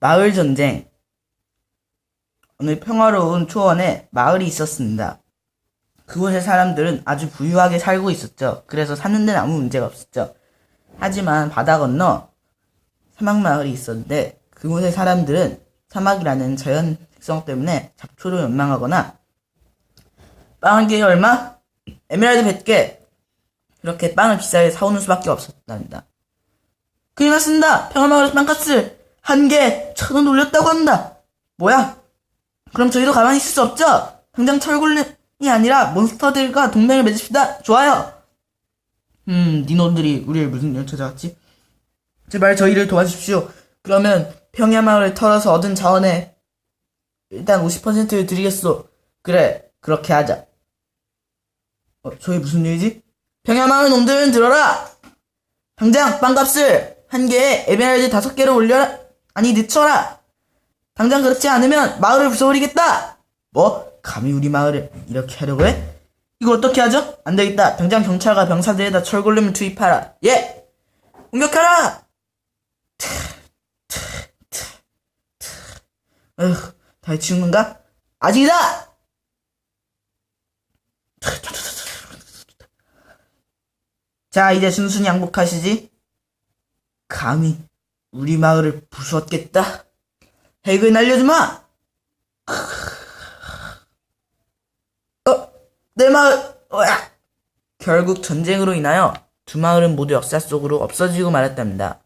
마을 전쟁. 어느 평화로운 초원에 마을이 있었습니다. 그곳의 사람들은 아주 부유하게 살고 있었죠. 그래서 사는 데는 아무 문제가 없었죠. 하지만 바다 건너 사막 마을이 있었는데 그곳의 사람들은 사막이라는 자연 특성 때문에 잡초를 연망하거나 빵 한 개에 얼마? 에메랄드 100개! 이렇게 빵을 비싸게 사오는 수밖에 없었답니다. 큰일 났습니다! 평화마을에서 빵가스 한 개에 천 원 올렸다고 한다! 뭐야? 그럼 저희도 가만히 있을 수 없죠? 당장 철골렘이 아니라 몬스터들과 동맹을 맺읍시다! 좋아요! 음, 니놈들이 우리를 무슨 일 찾아왔지? 제발 저희를 도와주십시오. 그러면 평야마을을 털어서 얻은 자원에 일단 50%를 드리겠소. 그래, 그렇게 하자. 어, 저희 무슨 일이지? 평야마을 놈들은 들어라! 당장 빵값을 한 개에 에메랄드 다섯 개를 올려라! 아니, 늦춰라! 당장 그렇지 않으면 마을을 부숴버리겠다! 뭐? 감히 우리 마을을 이렇게 하려고 해? 이거 어떻게 하죠? 안 되겠다. 당장 경찰과 병사들에다 철골렘을 투입하라. 예! 공격하라! 어휴, 다 해치운 건가? 아직이다! 자, 이제 순순히 양복하시지. 감히 우리 마을을 부수었겠다. 핵을 날려주마! 어, 내 마을, 어야! 결국 전쟁으로 인하여 두 마을은 모두 역사 속으로 없어지고 말았답니다.